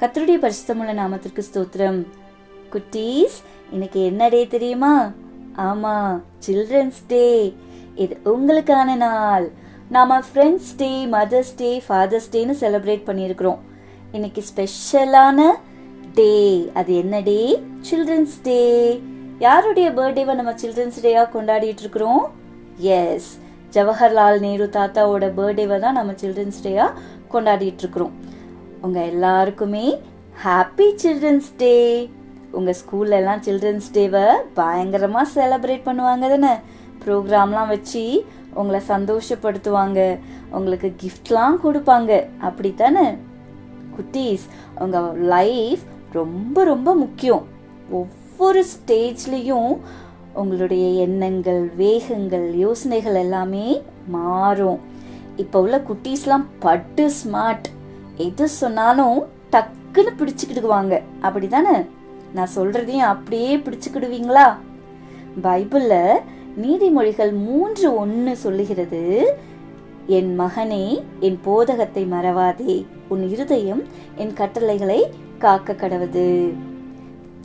கத்தருடைய பரிசுத்தமுள்ள நாமத்திற்கு ஸ்தோத்திரம். குட்டீஸ் இன்னைக்கு என்ன டே தெரியுமா? ஆமா சில்ட்ரன்ஸ் டே. இது உங்களுக்கான நாள். நாம friends day mothers day fathers டேன்னு செலிப்ரேட் பண்ணியிருக்கிறோம். இன்னைக்கு ஸ்பெஷலான டே. அது என்ன டே? Children's day. யாருடைய பர்த்டேவை நம்ம சில்ட்ரன்ஸ் டேயா கொண்டாடிட்டு இருக்கிறோம் எஸ் ஜவஹர்லால் நேரு தாத்தாவோட பர்த்டேவை தான் நம்ம சில்ட்ரன்ஸ் டேயா கொண்டாடிட்டு இருக்கிறோம் உங்கள் எல்லாருக்குமே ஹாப்பி சில்ட்ரன்ஸ் டே உங்கள் ஸ்கூல்ல எல்லாம் சில்ட்ரன்ஸ் டேவை பயங்கரமாக செலப்ரேட் பண்ணுவாங்க தானே? ப்ரோக்ராம்லாம் வச்சு உங்களை சந்தோஷப்படுத்துவாங்க. உங்களுக்கு கிஃப்ட்லாம் கொடுப்பாங்க. அப்படி தானே குட்டீஸ் உங்கள் லைஃப் ரொம்ப ரொம்ப முக்கியம். ஒவ்வொரு ஸ்டேஜ்லேயும் உங்களுடைய எண்ணங்கள் வேகங்கள் யோசனைகள் எல்லாமே மாறும். இப்போ உள்ள குட்டீஸ்லாம் பட்டு ஸ்மார்ட் எது சொன்னாலும் டக்குன்னு பிடிச்சுக்கிடுவாங்க. அப்படிதானே? நான் சொல்றதையும் அப்படியே பிடிச்சுக்கிடுவீங்களா? பைபிள்ல நீதிமொழிகள் மூன்று ஒன்று சொல்லுகிறது என் மகனே என் போதகத்தை மறவாதே. உன் இருதயம் என் கட்டளைகளை காக்க கடவுது.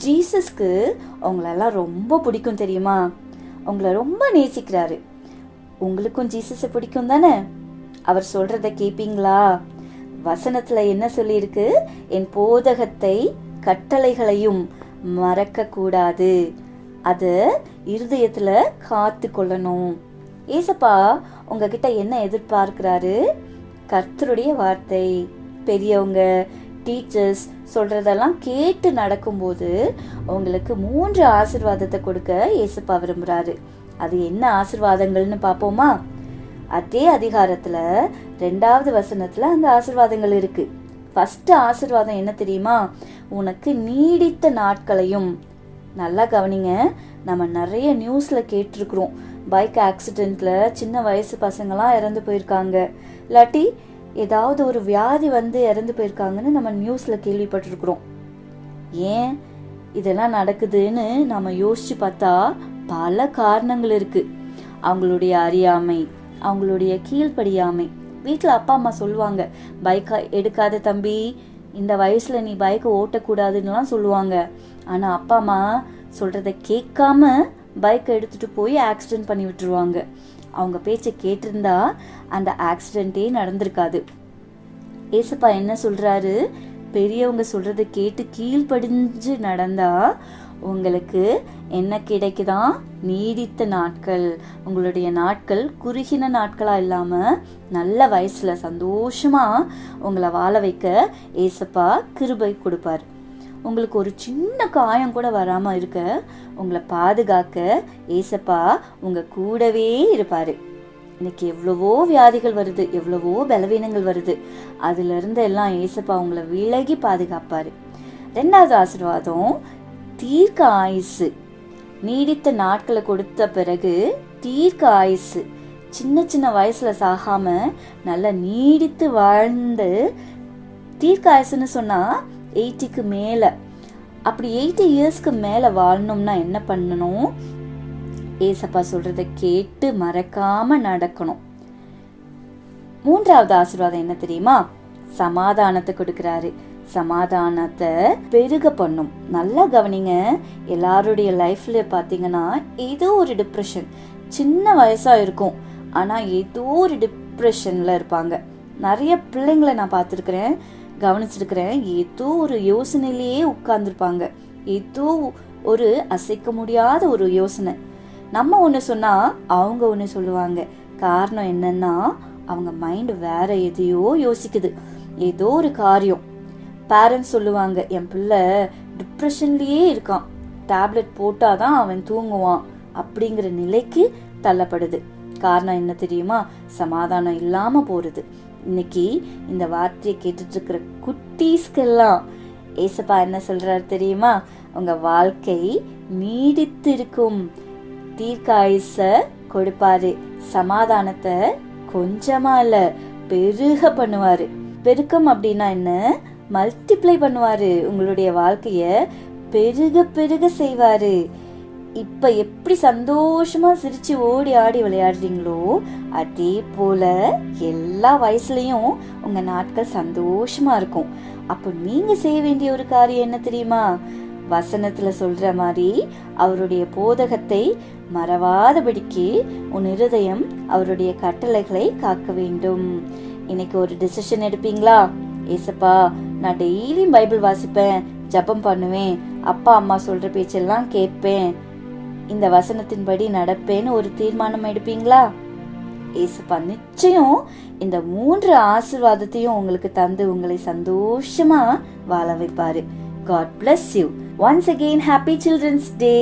ஜீசஸ்க்கு உங்களெல்லாம் ரொம்ப பிடிக்கும் தெரியுமா? உங்களை ரொம்ப நேசிக்கிறாரு. உங்களுக்கும் ஜீசஸை பிடிக்கும் தானே அவர் சொல்றத கேட்பீங்களா வசனத்துல என்ன சொல்லியிருக்கு? என் போதகத்தை கட்டளைகளையும் மறக்க கூடாது அது இருதயத்துல காத்து கொள்ளணும். ஏசப்பா உங்ககிட்ட என்ன எதிர்பார்க்கிறாரு? கர்த்தருடைய வார்த்தை. பெரியவங்க டீச்சர்ஸ் சொல்றதெல்லாம் கேட்டு நடக்கும்போது உங்களுக்கு மூன்று ஆசிர்வாதத்தை கொடுக்க ஏசப்பா விரும்புறாரு. அது என்ன ஆசிர்வாதங்கள்னு பார்ப்போமா? அதே அதிகாரத்துல ரெண்டாவது வசனத்துல அந்த ஆசிர்வாதங்கள் இருக்கு. ஃபர்ஸ்ட் ஆசிர்வாதம் என்ன தெரியுமா? உனக்கு நீடித்த நாட்களையும் நல்லா கவனிங்க நம்ம நிறைய நியூஸ்ல கேட்டிருக்கிறோம். பைக் ஆக்சிடென்ட்ல சின்ன வயசு பசங்களாம் இறந்து போயிருக்காங்க. இல்லாட்டி ஏதாவது ஒரு வியாதி வந்து இறந்து போயிருக்காங்கன்னு நம்ம நியூஸ்ல கேள்விப்பட்டிருக்கிறோம். ஏன் இதெல்லாம் நடக்குதுன்னு நம்ம யோசிச்சு பார்த்தா பல காரணங்கள் இருக்கு. அவங்களுடைய அறியாமை அவங்களுடைய கீழ்ப்படியாமை. வீட்டில் அப்பா அம்மா சொல்லுவாங்க பைக்கை எடுக்காத தம்பி இந்த வயசில் நீ பைக்கை ஓட்டக்கூடாதுன்னுலாம் சொல்லுவாங்க. ஆனால் அப்பா அம்மா சொல்கிறத கேட்காம பைக்கை எடுத்துகிட்டு போய் ஆக்சிடென்ட் பண்ணி விட்டுருவாங்க. அவங்க பேச்சை கேட்டிருந்தா அந்த ஆக்சிடென்ட்டே நடந்திருக்காது. ஏசப்பா என்ன சொல்கிறாரு பெரியவங்க சொல்கிறத கேட்டு கீழ்ப்படிஞ்சு நடந்தால் உங்களுக்கு என்ன கிடைக்குதான் நீடித்த நாட்கள். உங்களுடைய நாட்கள் குறுகின நாட்களாக இல்லாமல் நல்ல வயசுல சந்தோஷமாக உங்களை வாழ வைக்க ஏசப்பா கிருபை கொடுப்பார். உங்களுக்கு ஒரு சின்ன காயம் கூட வராம இருக்க உங்களை பாதுகாக்க ஏசப்பா உங்க கூடவே இருப்பாரு. இன்னைக்கு எவ்வளவோ வியாதிகள் வருது எவ்வளவோ பலவீனங்கள் வருது. அதுலேருந்து எல்லாம் ஏசப்பா உங்களை விலகி பாதுகாப்பாரு. ரெண்டாவது ஆசீர்வாதம் தீர்க்க ஆயுசு நீடித்த நாட்களை கொடுத்த பிறகு தீர்க்க ஆயுசு சின்ன சின்ன வயசுல சாகாம நல்லா நீடித்து வாழ்ந்து தீர்க்க ஆயுசுன்னு சொன்னா எயிட்டிக்கு மேல. அப்படி எயிட்டி இயர்ஸ்க்கு மேல வாழணும்னா என்ன பண்ணணும்? ஏசப்பா சொல்றத கேட்டு மறக்காம நடக்கணும். மூன்றாவது ஆசீர்வாதம் என்ன தெரியுமா? சமாதானத்தை கொடுக்கிறாரு. சமாதானத்தை பெருக பண்ணும். நல்லா கவனிங்க. எல்லாருடைய லைஃப்ல பாத்தீங்கன்னா ஏதோ ஒரு டிப்ரெஷன் சின்ன வயசா இருக்கும். ஆனா ஏதோ ஒரு டிப்ரெஷன்ல இருப்பாங்க. நிறைய பிள்ளைங்களை நான் பார்த்துருக்குறேன் கவனிச்சிருக்கிறேன். ஏதோ ஒரு யோசனையிலேயே உட்கார்ந்துருப்பாங்க. ஏதோ ஒரு அசைக்க முடியாத ஒரு யோசனை. நம்ம ஒன்று சொன்னால் அவங்க ஒன்று சொல்லுவாங்க. காரணம் என்னன்னா அவங்க மைண்ட் வேற எதையோ யோசிக்குது. ஏதோ ஒரு காரியம். பேரண்ட்ஸ் சொல்லுவாங்க என் பிள்ளை டிப்ரெஷன்லேயே இருக்கான். டேப்லெட் போட்டாதான் அவன் தூங்குவான். அப்படிங்கிற நிலைக்கு தள்ளப்படுது. காரணம் என்ன தெரியுமா? சமாதானம் இல்லாமல் போகிறது இன்னைக்கு இந்த வார்த்தையை கேட்டுட்டு இருக்கிற குட்டீஸ்க்கெல்லாம் ஏசப்பா என்ன சொல்றாரு தெரியுமா? உங்க வாழ்க்கை நீடித்து இருக்கும் தீர்க்காயுச கொடுப்பாரு. சமாதானத்தை கொஞ்சமா இல்ல பெருக பண்ணுவாரு. பெருக்கம் அப்படின்னா என்ன? மல்டிப்ளை பண்ணுவாரு உங்களுடைய வாழ்க்கைய பெருக பெருக செய்வாரு. இப்ப எப்படி சந்தோஷமா சிரிச்சு ஓடி ஆடி விளையாடுறீங்களோ அதே போல எல்லா வயசுலயும் உங்க நாட்கள் சந்தோஷமா இருக்கும். அப்போ நீங்க செய்ய வேண்டிய ஒரு காரியம் என்ன தெரியுமா? வசனத்துல சொல்ற மாதிரி அவருடைய போதகத்தை மறவாதபடிக்கு உன் இருதயம் அவருடைய கட்டளைகளை காக்க வேண்டும். இன்னைக்கு ஒரு டிசிஷன் எடுப்பீங்களா? ஏசப்பா நான் டெய்லியும் பைபிள் வாசிப்பேன் ஜெபம் பண்ணுவேன் அப்பா அம்மா சொல்ற பேச்செல்லாம் கேட்பேன். இந்த வசனத்தின்படி நடப்பேன்னு ஒரு தீர்மானம் எடுப்பீங்களா? ஏசப்பா நிச்சயம் இந்த மூன்று ஆசிர்வாதத்தையும் உங்களுக்கு தந்து உங்களை சந்தோஷமா வாழ வைப்பாரு. God bless you once again happy children's day